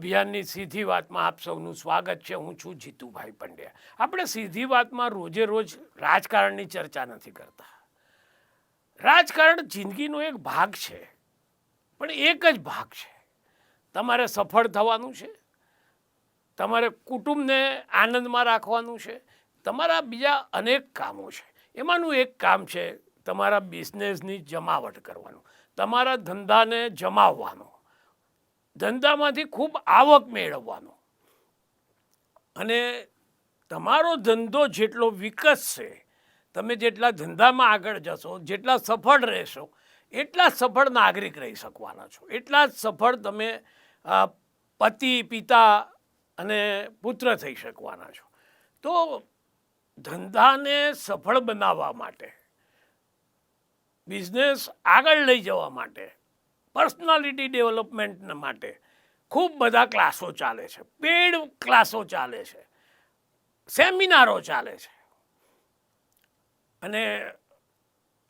અભિયાનની સીધી વાતમાં આપ સૌનું સ્વાગત છે. હું છું જીતુભાઈ પંડ્યા. આપણે સીધી વાતમાં રોજે રોજ રાજકારણની ચર્ચા નથી કરતા. રાજકારણ જિંદગીનો એક ભાગ છે, પણ એક જ ભાગ છે. તમારે સફળ થવાનું છે, તમારે કુટુંબને આનંદમાં રાખવાનું છે, તમારા બીજા અનેક કામો છે. એમાંનું એક કામ છે તમારા બિઝનેસની જમાવટ કરવાનું, તમારા ધંધાને જમાવવાનો. ધંધામાંથી ખૂબ આવક મેળવવાનો. અને તમારો ધંધો જેટલો વિકસશે તમે જેટલા ધંધામાં આગળ જશો, જેટલા સફળ રહેશો, એટલા સફળ નાગરિક રહી શકવાના છો. એટલા જ સફળ તમે પતિ, પિતા અને પુત્ર થઈ શકવાના છો. તો ધંધાને સફળ બનાવવા માટે, બિઝનેસ આગળ લઈ જવા માટે પર્સનાલિટી ડેવલપમેન્ટ માટે ખૂબ બધા ક્લાસો ચાલે છે. પેડ ક્લાસો ચાલે છે. સેમિનારો ચાલે છે. અને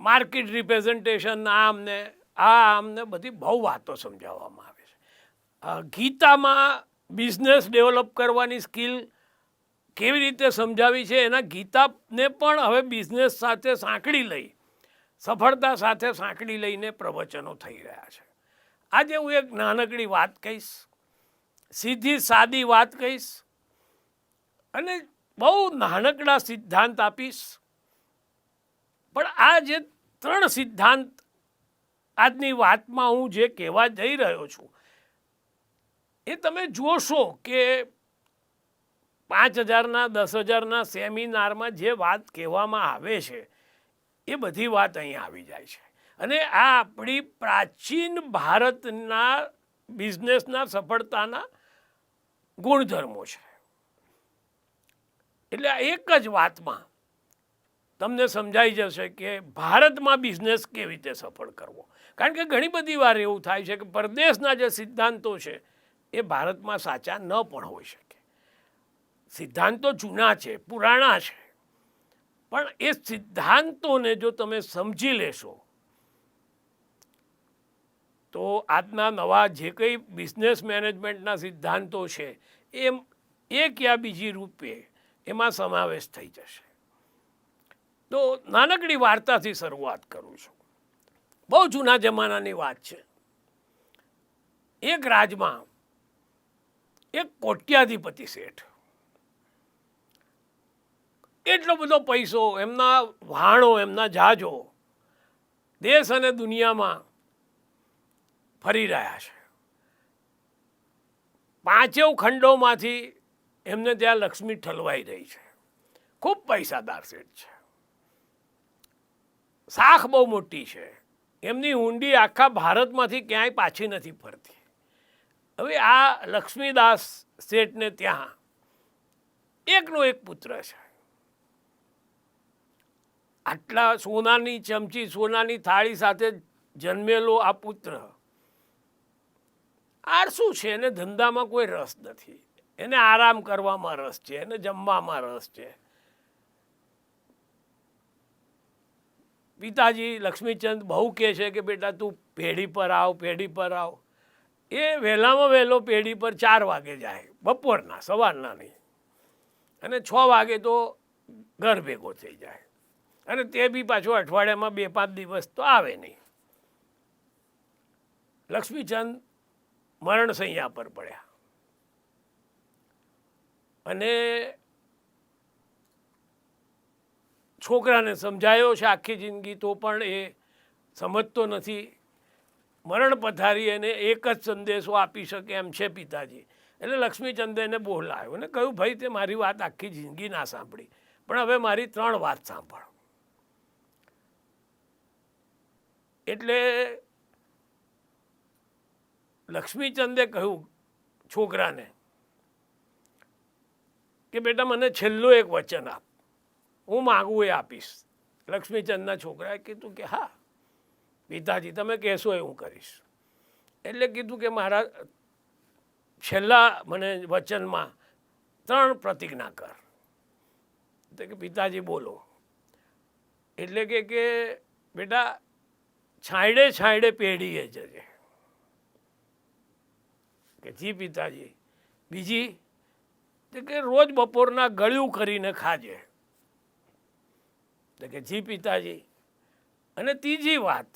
માર્કેટ રિપ્રેઝન્ટેશન આ અમને આ અમને બધી બહુ વાતો સમજાવવામાં આવે છે. ગીતામાં બિઝનેસ ડેવલપ કરવાની સ્કિલ કેવી રીતે સમજાવી છે એના ગીતાને પણ હવે બિઝનેસ સાથે સાંકળી લઈ, સફળતા સાથે સાંકળી લઈને પ્રવચનો થઈ રહ્યા છે. આજે હું એક નાનકડી વાત કહીશ, સીધી સાદી વાત કહીશ અને બહુ નાનકડા સિદ્ધાંત આપીશ. પણ આ જે ત્રણ સિદ્ધાંત આજની વાતમાં હું જે કહેવા જઈ રહ્યો છું, એ તમે જોશો કે પાંચ હજારના, દસ હજારના સેમિનારમાં જે વાત કહેવામાં આવે છે, એ બધી વાત અહીં આવી જાય છે. અને આ આપણી પ્રાચીન ભારતના બિઝનેસના સફળતાના ગુણધર્મો છે. એટલે એક જ વાતમાં તમને સમજાઈ જશે કે ભારતમાં બિઝનેસ કેવી રીતે સફળ કરવો. કારણ કે ઘણી બધી વાર એવું થાય છે કે પરદેશના જે સિદ્ધાંતો છે એ ભારતમાં સાચા ન પણ હોઈ શકે. સિદ્ધાંતો જૂના છે, પુરાણા છે. પણ એ સિદ્ધાંતોને જો તમે સમજી લેશો તો આજના નવા જે કંઈ બિઝનેસ મેનેજમેન્ટના સિદ્ધાંતો છે એ એક યા બીજી રૂપે એમાં સમાવેશ થઈ જશે. તો નાનકડી વાર્તાથી શરૂઆત કરું છું. બહુ જૂના જમાનાની વાત છે. એક રાજમાં એક કોટ્યાધિપતિ શેઠ. એટલો બધો પૈસો, એમના વાહણો, એમના જહાજો દેશ અને દુનિયામાં ફરી રહ્યા છે. પાંચેવ ખંડોમાંથી એમને ત્યાં લક્ષ્મી ઠલવાઈ રહી છે. ખૂબ પૈસાદાર શેઠ છે. શાખ બહુ મોટી છે. એમની ઊંડી આખા ભારતમાંથી ક્યાંય પાછી નથી ફરતી. હવે આ લક્ષ્મીદાસ શેઠને ત્યાં એકનો એક પુત્ર છે. આટલા સોનાની ચમચી, સોનાની થાળી સાથે જન્મેલો આ પુત્ર આળસુ છે એને ધંધામાં કોઈ રસ નથી. એને આરામ કરવામાં રસ છે, એને જમવામાં રસ છે. પિતાજી લક્ષ્મીચંદ બહુ કહે છે કે બેટા તું પેઢી પર આવ, પેઢી પર આવ. એ વહેલામાં વહેલો પેઢી પર ચાર વાગે જાય, બપોરના, સવારના નહીં. અને છ વાગે તો ઘર ભેગો થઈ જાય. અને તે બી પાછો અઠવાડિયામાં બે પાંચ દિવસ તો આવે નહીં. લક્ષ્મીચંદ મરણ સૈયા પર પડ્યા. અને છોકરાને સમજાયો છે આખી જિંદગી તો પણ એ સમજતો નથી. મરણ પથારી એને એક જ સંદેશો આપી શકે એમ છે પિતાજી. એટલે લક્ષ્મીચંદે એને બોલાવ્યો અને કહ્યું, ભાઈ, તે મારી વાત આખી જિંદગી ના સાંભળી. પણ હવે મારી ત્રણ વાત સાંભળ. એટલે લક્ષ્મીચંદે કહ્યું છોકરાને કે બેટા મને છેલ્લું એક વચન આપ. હું માગું એ આપીશ. લક્ષ્મીચંદના છોકરાએ કીધું કે હા, પિતાજી, તમે કહેશો એ હું કરીશ. એટલે કીધું કે મારા છેલ્લા મને વચનમાં ત્રણ પ્રતિજ્ઞા કર. તો કે પિતાજી બોલો. એટલે કે કે બેટા, છાંયડે છાંયડે પેઢીએ જજે. કે જી પિતાજી, બીજી કે રોજ બપોરના ગળ્યું કરીને ખાજે. તો કે જી પિતાજી, અને ત્રીજી વાત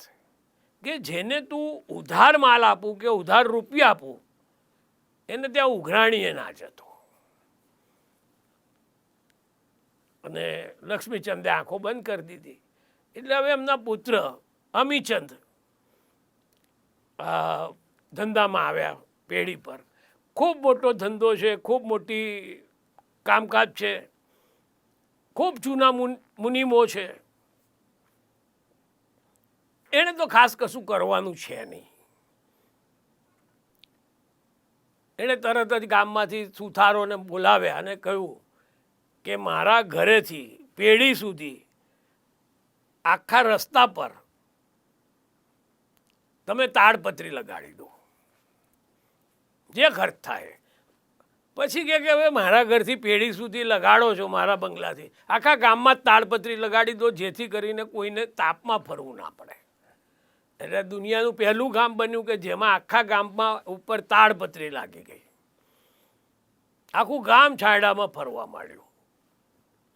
કે જેને તું ઉધાર માલ આપું કે ઉધાર રૂપિયા આપું, એને ત્યાં ઉઘરાણીએ ના જતો. અને લક્ષ્મીચંદે આંખો બંધ કરી દીધી. એટલે હવે એમના પુત્ર અમીચંદ ધંધામાં આવ્યા. પેઢી પર. ખૂબ મોટો ધંધો છે, ખૂબ મોટી કામકાજ છે, ખૂબ જૂના મુનિમો છે. એણે તો ખાસ કશું કરવાનું છે નહીં. એણે તરત જ ગામમાંથી સુથારોને બોલાવ્યા અને કહ્યું કે મારા ઘરેથી પેઢી સુધી આખા રસ્તા પર તમે તાડપત્રી લગાડી દો. જે ખર્ચ થાય. પછી કે હવે મારા ઘરથી પેઢી સુધી લગાડો છો મારા બંગલાથી. આખા ગામમાં તાડપત્રી લગાડી દો, જેથી કરીને કોઈને તાપમાં ફરવું ના પડે. એટલે દુનિયાનું પહેલું ગામ બન્યું કે જેમાં આખા ગામમાં ઉપર તાડપત્રી લાગી ગઈ. આખું ગામ છાંયડામાં ફરવા માંડ્યું.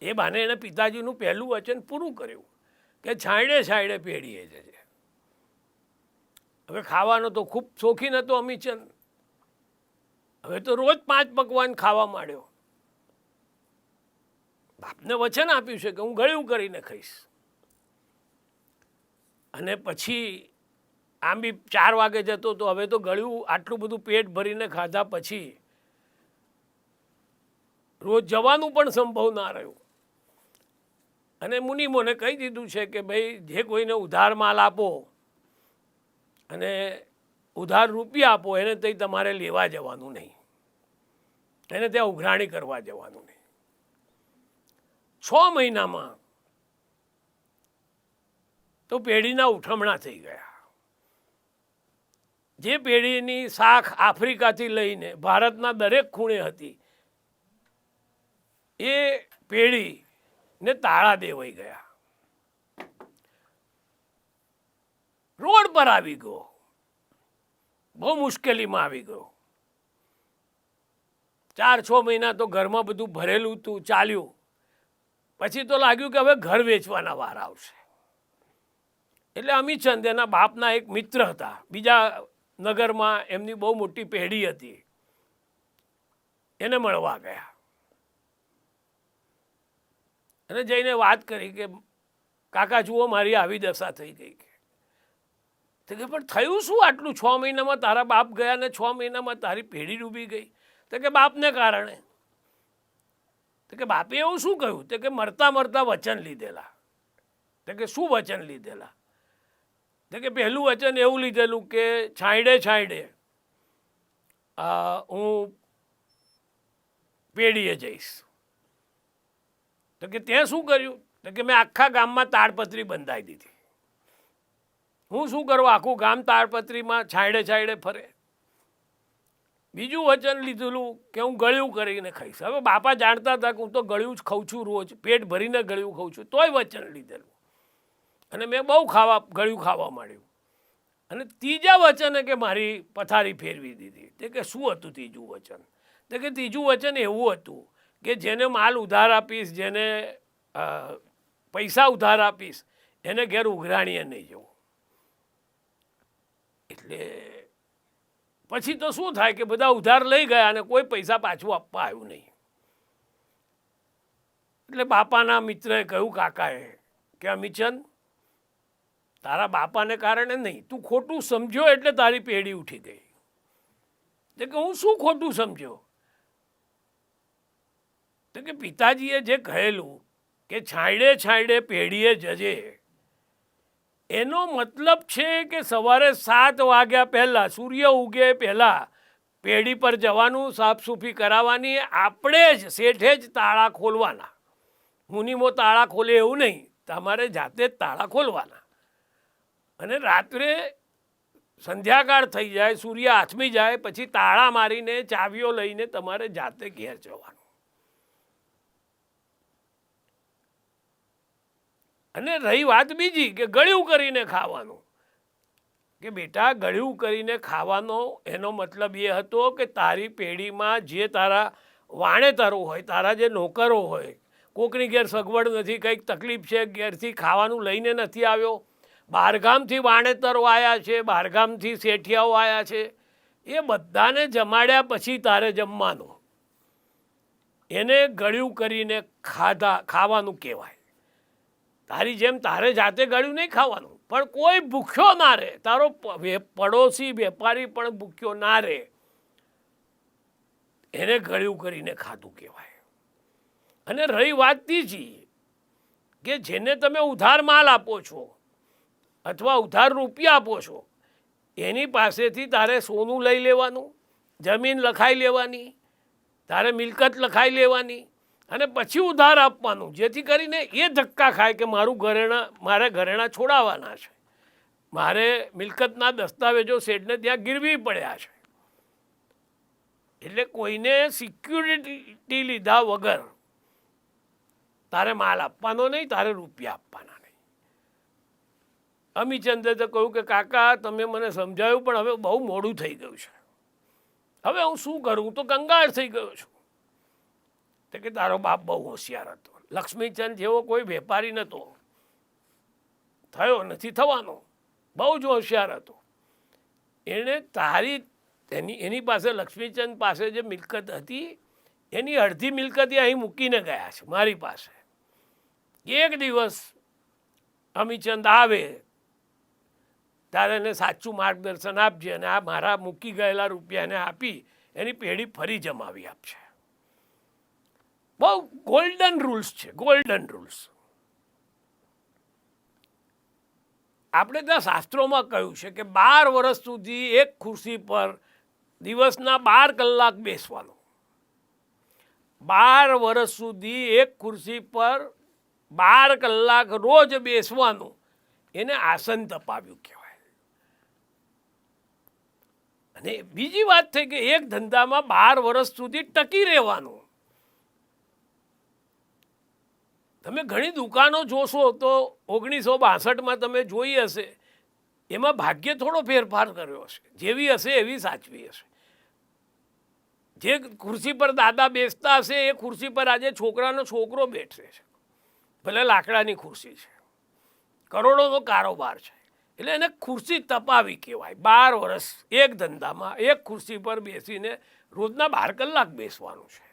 એ બાને એણે પિતાજીનું પહેલું વચન પૂરું કર્યું કે છાંયડે છાંયડે પેઢીએ જજે. હવે ખાવાનો તો ખૂબ શોખીન હતો અમીચંદ. હવે તો રોજ પાંચ પકવાન ખાવા માંડ્યો. બાપને વચન આપ્યું છે કે હું ગળ્યું કરીને ખાઈશ. અને પછી આમ બી ચાર વાગે જતો તો હવે તો ગળ્યું, આટલું બધું પેટ ભરીને ખાધા પછી રોજ જવાનું પણ સંભવ ના રહ્યું. અને મુનિમોને કહી દીધું છે કે ભાઈ જે કોઈને ઉધાર માલ આપો અને ઉધાર રૂપિયા આપો, એને તઈ તમારે લેવા જવાનું નહીં. એને ત્યાં ઉઘરાણી કરવા જવાનું નહીં. છ મહિનામાં તો પેઢીના ઉઠમણા થઈ ગયા. જે પેઢીની શાખ આફ્રિકાથી લઈને ભારતના દરેક ખૂણે હતી, એ પેઢીને તાળા દેવાઈ ગયા. રોડ પર આવી ગયો. બહુ મુશ્કેલીમાં આવી ગયો. ચાર છ મહિના તો ઘરમાં બધું ભરેલું હતું ચાલ્યું. પછી તો લાગ્યું કે હવે ઘર વેચવાના વાર આવશે. એટલે અમીચંદ એના બાપના એક મિત્ર હતા. બીજા નગરમાં એમની બહુ મોટી પેઢી હતી. એને મળવા ગયા. અને જઈને વાત કરી કે, કાકા જુઓ, મારી આવી દશા થઈ ગઈ. કે તો કે પણ થયું શું આટલું? છ મહિનામાં તારા બાપ ગયા ને છ મહિનામાં તારી પેઢી ડૂબી ગઈ. તો કે બાપને કારણે. તો કે બાપે એવું શું કહ્યું? તો કે મરતા મરતા વચન લીધેલા. તો કે શું વચન લીધેલા? તો કે પહેલું વચન એવું લીધેલું કે છાંયડે છાંયડે આ, હું પેઢીએ જઈશ. તો કે તે શું કર્યું? તો કે મેં આખા ગામમાં તાડપત્રી બંધાઈ દીધી. હું શું કરું? આખું ગામ તાડપત્રીમાં છાંયડે છાંયડે ફરે. બીજું વચન લીધેલું કે હું ગળ્યું કરીને ખાઈશ. હવે બાપા જાણતા હતા કે હું તો ગળ્યું જ ખાઉં છું રોજ, પેટ ભરીને ગળ્યું ખાઉં છું, તોય વચન લીધેલું. અને મેં બહુ ખાવા, ગળ્યું ખાવા માંડ્યું. અને ત્રીજા વચને કે મારી પથારી ફેરવી દીધી. તે કે શું હતું ત્રીજું વચન? તો કે ત્રીજું વચન એવું હતું કે જેને માલ ઉધાર આપીશ, જેને પૈસા ઉધાર આપીશ, એને ઘેર ઉઘરાણીએ નહીં જવું. એટલે પછી તો શું થાય કે બધા ઉધાર લઈ ગયા અને કોઈ પૈસા પાછું આપવા આવ્યું નહીં. એટલે બાપાના મિત્રએ કહ્યું, કાકાએ, કે અમિચંદ તારા બાપાને કારણે નહીં, તું ખોટું સમજ્યો એટલે તારી પેઢી ઉઠી ગઈ. તો કે હું શું ખોટું સમજ્યો? તો કે પિતાજીએ જે કહેલું કે છાંયડે છાંયડે પેઢીએ જજે એનો મતલબ છે કે સવારે સાત વાગ્યા પહેલાં, સૂર્ય ઉગે પહેલાં પેઢી પર જવાનું, સાફસૂફી કરાવવાની, આપણે જ શેઠે જ તાળા ખોલવાના. મુનિમો તાળા ખોલે એવું નહીં, તમારે જાતે જ તાળા ખોલવાના. અને રાત્રે સંધ્યાકાળ થઈ જાય, સૂર્ય આથમી જાય, પછી તાળા મારીને, ચાવીઓ લઈને તમારે જાતે ઘેર જવાનું. અને રહી વાત બીજી કે ગળ્યું કરીને ખાવાનું. કે બેટા, ગળ્યું કરીને ખાવાનો એનો મતલબ એ હતો કે તારી પેઢીમાં જે તારા વાણેતરો હોય, તારા જે નોકરો હોય, કોકની ઘેર સગવડ નથી, કંઈક તકલીફ છે, ઘેરથી ખાવાનું લઈને નથી આવ્યો. બહારગામથી વાણેતરો આવ્યા છે, બહારગામથી શેઠિયાઓ આવ્યા છે. એ બધાને જમાડ્યા પછી તારે જમવાનું. એને ગળ્યું કરીને ખાધા, ખાવાનું કહેવાય. તારી જેમ તારે જાતે ગળ્યું નહીં ખાવાનું. પણ કોઈ ભૂખ્યો ના રહે. તારો પડોશી વેપારી પણ ભૂખ્યો ના રહે. એને ગળ્યું કરીને ખાધું કહેવાય. અને રહી વાત ત્રીજી, કે જેને તમે ઉધાર માલ આપો છો, અથવા ઉધાર રૂપિયા આપો છો, એની પાસેથી તારે સોનું લઈ લેવાનું, જમીન લખાઈ લેવાની, તારે મિલકત લખાઈ લેવાની અને પછી ઉધાર આપવાનું, જેથી કરીને એ ધક્કા ખાય કે મારું ઘરેણા, મારે ઘરેણા છોડાવવાના છે. મારે મિલકતના દસ્તાવેજો શેઠને ત્યાં ગીરવી પડ્યા છે. એટલે કોઈને સિક્યુરિટી લીધા વગર તારે માલ આપવાનો નહીં, તારે રૂપિયા આપવાના નહીં. અમીચંદે તો કહ્યું કે, કાકા, તમે મને સમજાવ્યું પણ હવે બહુ મોડું થઈ ગયું છે. હવે હું શું કરું? તો કંગાળ થઈ ગયો છું. તો કે તારો બાપ બહુ હોશિયાર હતો. લક્ષ્મીચંદ જેવો કોઈ વેપારી નહોતો થયો નથી થવાનો. બહુ જ હોશિયાર હતો. એણે તારી, એની એની પાસે લક્ષ્મીચંદ પાસે જે મિલકત હતી, એની અડધી મિલકત અહીં મૂકીને ગયા છે, મારી પાસે. એક દિવસ અમીચંદ આવે ત્યારે એને સાચું માર્ગદર્શન આપજે અને આ મારા મૂકી ગયેલા રૂપિયાને આપી, એની પેઢી ફરી જમાવી આપશે. બહુ ગોલ્ડન રૂલ્સ છે ગોલ્ડન રૂલ્સ આપણે ત્યાં શાસ્ત્રોમાં કહ્યું છે કે બાર વર્ષ સુધી એક ખુરશી પર દિવસના બાર કલાક બેસવાનું. બાર વર્ષ સુધી એક ખુરશી પર બાર કલાક રોજ બેસવાનું, એને આસન તપાવ્યું કહેવાય. અને બીજી વાત થઈ કે એક ધંધામાં બાર વર્ષ સુધી ટકી રહેવાનું. તમે ઘણી દુકાનો જોશો તો ઓગણીસો બાસઠમાં તમે જોઈ હશે, એમાં ભાગ્યે થોડો ફેરફાર કર્યો હશે, જેવી હશે એવી સાચવી હશે. જે ખુરશી પર દાદા બેસતા હશે, એ ખુરશી પર આજે છોકરાનો છોકરો બેઠશે છે. ભલે લાકડાની ખુરશી છે. કરોડોનો કારોબાર છે. એટલે એને ખુરશી તપાવી કહેવાય. બાર વર્ષ એક ધંધામાં એક ખુરશી પર બેસીને રોજના બાર કલાક બેસવાનું છે.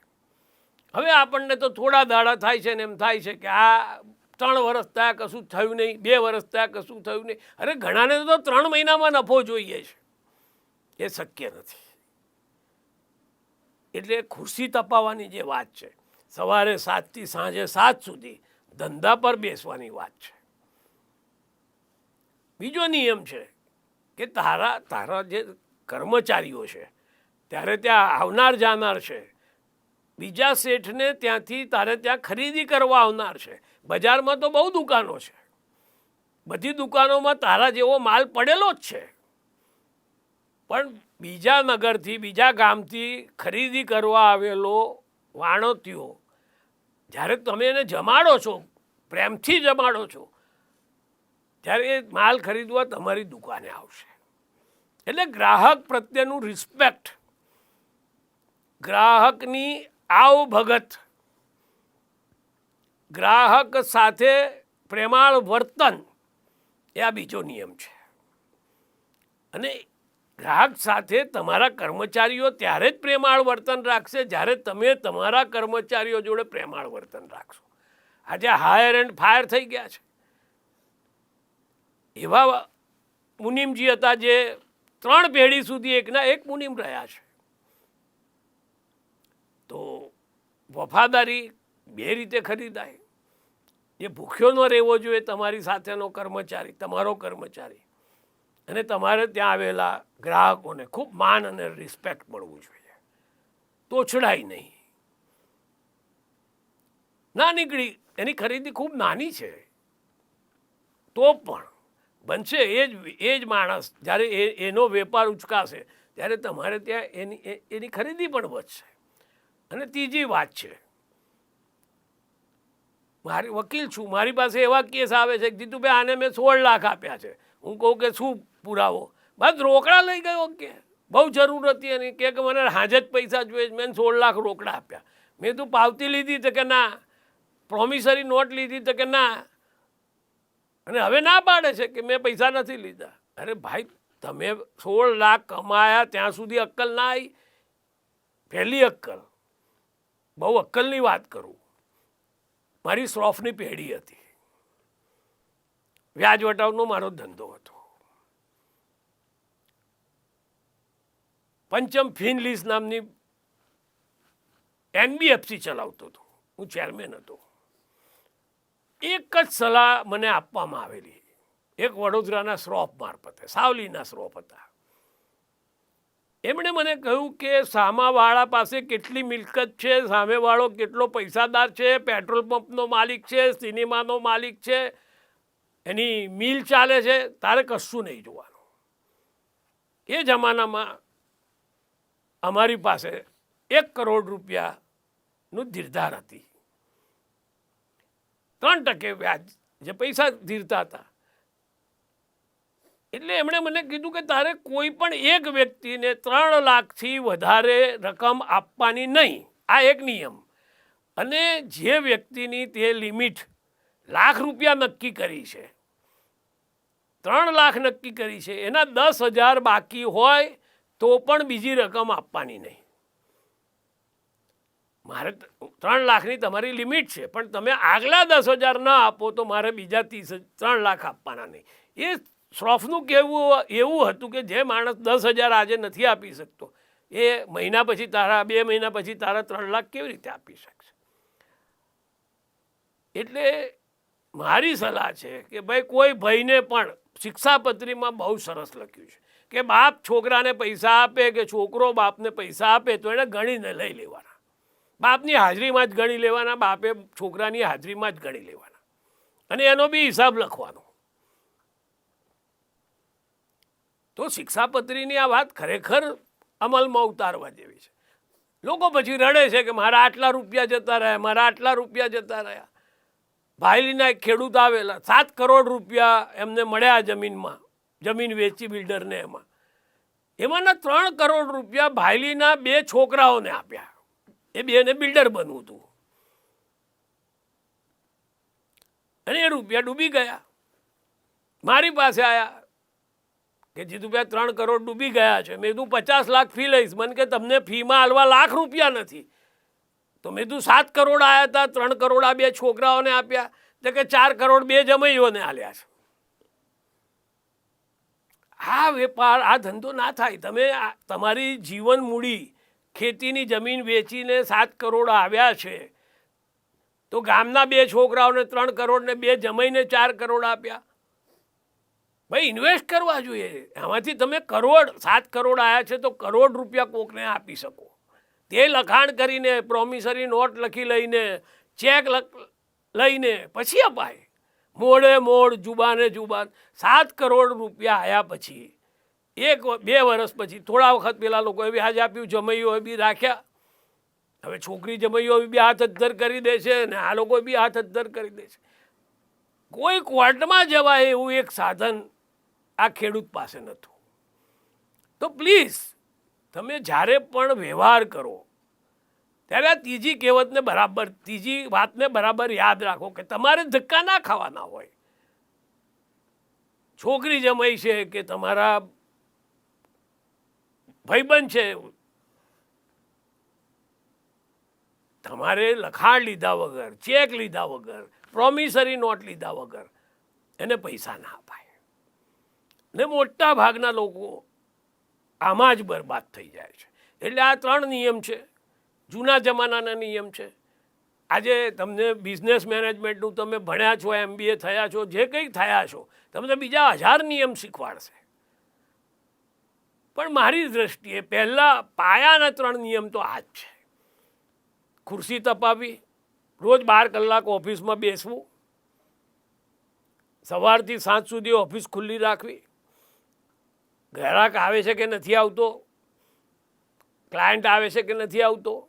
હવે આપણને તો થોડા દાડા થાય છે ને એમ થાય છે કે આ ત્રણ વર્ષ થયા કશું થયું નહીં, બે વર્ષ થયા કશું થયું નહીં. અરે ઘણાને તો ત્રણ મહિનામાં નફો જોઈએ છે. એ શક્ય નથી. એટલે ખુરશી તપાવવાની જે વાત છે, સવારે સાતથી સાંજે સાત સુધી ધંધા પર બેસવાની વાત છે. બીજો નિયમ છે કે તારા તારા જે કર્મચારીઓ છે, ત્યારે ત્યાં આવનાર જાનાર છે બીજા શેઠને ત્યાંથી તારે ત્યાં ખરીદી કરવા આવનાર છે. બજારમાં તો બહુ દુકાનો છે. બધી દુકાનોમાં તારા જેવો માલ પડેલો જ છે. પણ બીજા નગરથી, બીજા ગામથી ખરીદી કરવા આવેલો વાણોતીઓ જ્યારે તમે એને જમાડો છો, પ્રેમથી જમાડો છો, ત્યારે એ માલ ખરીદવા તમારી દુકાને આવશે. એટલે ગ્રાહક પ્રત્યેનું રિસ્પેક્ટ ગ્રાહકની આવ ભગત. ગ્રાહક સાથે પ્રેમાળ વર્તન એ આ બીજો નિયમ છે. અને ગ્રાહક સાથે તમારા કર્મચારીઓ ત્યારે જ પ્રેમાળ વર્તન રાખશે જ્યારે તમે તમારા કર્મચારીઓ જોડે પ્રેમાળ વર્તન રાખશો. આજે હાયર એન્ડ ફાયર થઈ ગયા છે. એવા મુનિમજી હતા જે ત્રણ પેઢી સુધી એકના એક મુનિમ રહ્યા છે તો વફાદારી બે રીતે ખરીદાય. જે ભૂખ્યો ન રહેવો જોઈએ તમારી સાથેનો કર્મચારી, તમારો કર્મચારી. અને તમારે ત્યાં આવેલા ગ્રાહકોને ખૂબ માન અને રિસ્પેક્ટ મળવું જોઈએ. તોછડાય નહીં. ના નીકળી, એની ખરીદી ખૂબ નાની છે. તો પણ બનશે એ જ એ જ માણસ. જ્યારે એનો વેપાર ઉચકાશે, ત્યારે તમારે ત્યાં એની એની ખરીદી પણ વધશે. અને ત્રીજી વાત છે. મારી વકીલ છું, મારી પાસે એવા કેસ આવે છે કે જીતુભાઈ આને મેં સોળ લાખ આપ્યા છે. હું કહું કે શું પુરાવો? બસ રોકડા લઈ ગયો કે? બહુ જરૂર હતી એની. કે મને હાજર પૈસા જોઈએ. મેં સોળ લાખ રોકડા આપ્યા. મેં તું પાવતી લીધી તો કે ના. પ્રોમિસરી નોટ લીધી તો કે ના. અને હવે ના પાડે છે કે મેં પૈસા નથી લીધા. અરે ભાઈ, તમે સોળ લાખ કમાયા, ત્યાં સુધી અક્કલ ના આવી પહેલી અક્કલ. બહુ અક્કલની વાત કરું. મારી શ્રોફની પેઢી હતી. વ્યાજ વટાવનો મારો ધંધો હતો. પંચમ ફિનલીસ નામની એનબીએફસી ચલાવતો હતો. હું ચેરમેન હતો. એક જ સલાહ મને આપવામાં આવેલી. એક વડોદરાના શ્રોફ મારફતે, સાવલીના શ્રોફ હતા. એમણે મને કહ્યું કે સામાવાળા પાસે કેટલી મિલકત છે, સામેવાળો કેટલો પૈસાદાર છે, પેટ્રોલ પંપનો માલિક છે, સિનેમાનો માલિક છે, એની મિલ ચાલે છે, તારે કશું નહીં જોવાનું. એ જમાનામાં અમારી પાસે એક કરોડ રૂપિયાનું ધીરધાર હતી. ત્રણ ટકે વ્યાજ, જે પૈસા ધીરતા હતા. એટલે એમણે મને કીધું કે તારે કોઈ પણ એક વ્યક્તિને ત્રણ લાખથી વધારે રકમ આપવાની નહીં. આ એક નિયમ. અને જે વ્યક્તિની તે લિમિટ લાખ રૂપિયા નક્કી કરી છે, ત્રણ લાખ નક્કી કરી છે, એના દસ હજાર બાકી હોય તો પણ બીજી રકમ આપવાની નહીં. મારે ત્રણ લાખની તમારી લિમિટ છે, પણ તમે આગલા દસ હજાર ન આપો તો મારે બીજા ત્રીસ, ત્રણ લાખ આપવાના નહીં. એ શ્રોફનું કહેવું એવું હતું કે જે માણસ દસ હજાર આજે નથી આપી શકતો, એ મહિના પછી તારા, બે મહિના પછી તારા ત્રણ લાખ કેવી રીતે આપી શકશે? એટલે મારી સલાહ છે કે ભાઈ, કોઈ ભાઈને પણ શિક્ષાપત્રીમાં બહુ સરસ લખ્યું છે કે બાપ છોકરાને પૈસા આપે કે છોકરો બાપને પૈસા આપે તો એને ગણીને લઈ લેવાના. બાપની હાજરીમાં જ ગણી લેવાના, બાપે છોકરાની હાજરીમાં જ ગણી લેવાના. અને એનો બી હિસાબ લખવાનો. તો શિક્ષાપત્રીની આ વાત ખરેખર અમલમાં ઉતારવા જેવી છે. લોકો પછી રડે છે કે મારા આટલા રૂપિયા જતા રહ્યા, મારા આટલા રૂપિયા જતા રહ્યા. ભાઈલીના એક ખેડૂત આવેલા, સાત કરોડ રૂપિયા એમને મળ્યા જમીનમાં, જમીન વેચી બિલ્ડરને એમાં. એમાંના ત્રણ કરોડ રૂપિયા ભાઈલીના બે છોકરાઓને આપ્યા. એ બેને બિલ્ડર બનવું હતું. અને એ રૂપિયા ડૂબી ગયા. મારી પાસે આવ્યા કે જીતુભાઈ ત્રણ કરોડ ડૂબી ગયા છે. મેં કીધું પચાસ લાખ ફી લઈશ. મને કે તમને ફીમાં હાલવા લાખ રૂપિયા નથી. તો મેં કીધું સાત કરોડ આવ્યા હતા, ત્રણ કરોડ આ બે છોકરાઓને આપ્યા. તો કે ચાર કરોડ બે જમૈયોને આલ્યા છે. આ વેપાર, આ ધંધો ના થાય. તમે તમારી જીવન મૂડી, ખેતીની જમીન વેચીને સાત કરોડ આવ્યા છે. તો ગામના બે છોકરાઓને ત્રણ કરોડ ને બે જમાઈને ચાર કરોડ આપ્યા. ભાઈ ઇન્વેસ્ટ કરવા જોઈએ. આમાંથી તમે કરોડ, સાત કરોડ આવ્યા છે તો કરોડ રૂપિયા કોકને આપી શકો. તે લખાણ કરીને પ્રોમિસરી નોટ લખી લઈને ચેક લઈને પછી અપાય. મોડે મોડ, જુબાને જુબાન, સાત કરોડ રૂપિયા આવ્યા પછી. એક બે વર્ષ પછી, થોડા વખત પેલા લોકોએ વ્યાજ આપ્યું, જમૈયો બી રાખ્યા. હવે છોકરી જમૈયો બી હાથ અદ્ધર કરી દે છે ને આ લોકો બી હાથ અદ્ધર કરી દે છે. કોઈ કોર્ટમાં જવાય એવું એક સાધન આ ખેડૂત પાસે નહોતું. તો પ્લીઝ તમે જ્યારે પણ વ્યવહાર કરો, ત્યારે આ ત્રીજી કહેવતને બરાબર, ત્રીજી વાતને બરાબર યાદ રાખો કે તમારે ધક્કા ના ખાવાના હોય. છોકરી જમાઈ છે કે તમારા ભાઈબંધ છે, તમારે લખાણ લીધા વગર, ચેક લીધા વગર પ્રોમિસરી નોટ લીધા વગર એને પૈસા ના અપાય. ને મોટા ભાગના લોકો આમાં જ બરબાદ થઈ જાય છે. એટલે આ ત્રણ નિયમ છે. જૂના જમાનાના નિયમ છે. આજે તમને બિઝનેસ મેનેજમેન્ટનું તમે ભણ્યા છો, એમબીએ થયા છો, જે કંઈ થયા છો, તમને બીજા હજાર નિયમ શીખવાડશે. પણ મારી દૃષ્ટિએ પહેલાં પાયાના ત્રણ નિયમ તો આ જ છે. ખુરશી તપાવી, રોજ બાર કલાક ઓફિસમાં બેસવું, સવારથી સાંજ સુધી ઓફિસ ખુલ્લી રાખવી ગ્રાહક આવે છે કે નથી આવતો? ક્લાયન્ટ આવે છે કે નથી આવતો?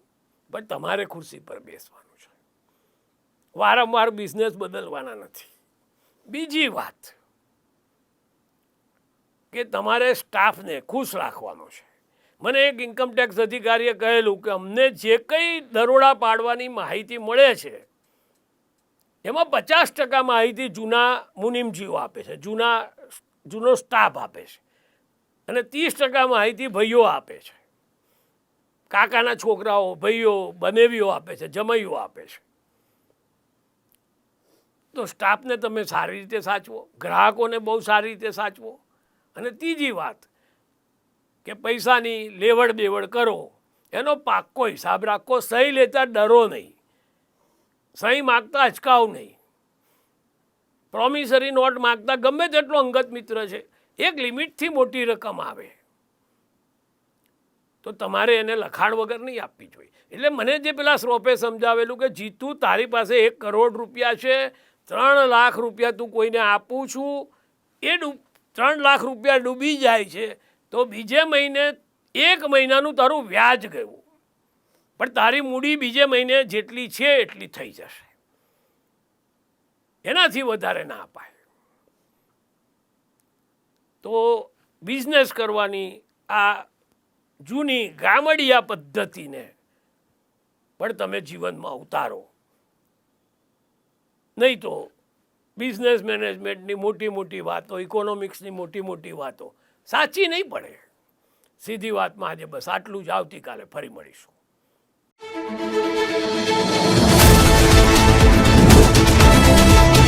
પણ તમારે ખુરશી પર બેસવાનું છે. વારંવાર બિઝનેસ બદલવાના નથી. બીજી વાત કે તમારે સ્ટાફને ખુશ રાખવાનો છે. મને એક ઇન્કમટેક્સ અધિકારીએ કહેલું કે અમને જે કંઈ દરોડા પાડવાની માહિતી મળે છે, એમાં પચાસ ટકા માહિતી જૂના મુનિમજીઓ આપે છે, જૂના, જૂનો સ્ટાફ આપે છે. અને ત્રીસ ટકા માહિતી ભાઈઓ આપે છે. કાકાના છોકરાઓ ભાઈઓ બનેવીઓ આપે છે, જમૈયો આપે છે. તો સ્ટાફને તમે સારી રીતે સાચવો, ગ્રાહકોને બહુ સારી રીતે સાચવો. અને ત્રીજી વાત કે પૈસાની લેવડ દેવડ કરો, એનો પાક્કો હિસાબ રાખો, સહી લેતા ડરો નહીં. સહી માગતા અચકાવ નહીં. પ્રોમિસરી નોટ માગતા ગમે તેટલો અંગત મિત્ર છે. એક લિમિટથી મોટી રકમ આવે. તો તમારે એને લખાણ વગર નહીં આપવી જોઈએ. એટલે મને જે પેલા શ્રોફે સમજાવેલું કે, જીતું, તારી પાસે એક કરોડ રૂપિયા છે, ત્રણ લાખ રૂપિયા તું કોઈને આપું છું. એ ડૂબ, ત્રણ લાખ રૂપિયા ડૂબી જાય છે, તો બીજે મહિને, એક મહિનાનું તારું વ્યાજ ગયું. પણ તારી મૂડી બીજે મહિને જેટલી છે, એટલી થઈ જશે. એનાથી વધારે ના અપાય. તો બિઝનેસ કરવાની આ જૂની ગામડિયા પદ્ધતિને પણ તમે જીવનમાં ઉતારો. નહીં તો બિઝનેસ મેનેજમેન્ટની મોટી મોટી વાતો ઇકોનોમિક્સની મોટી મોટી વાતો સાચી નહીં પડે. સીધી વાતમાં આજે બસ આટલું જ આવતીકાલે ફરી મળીશું.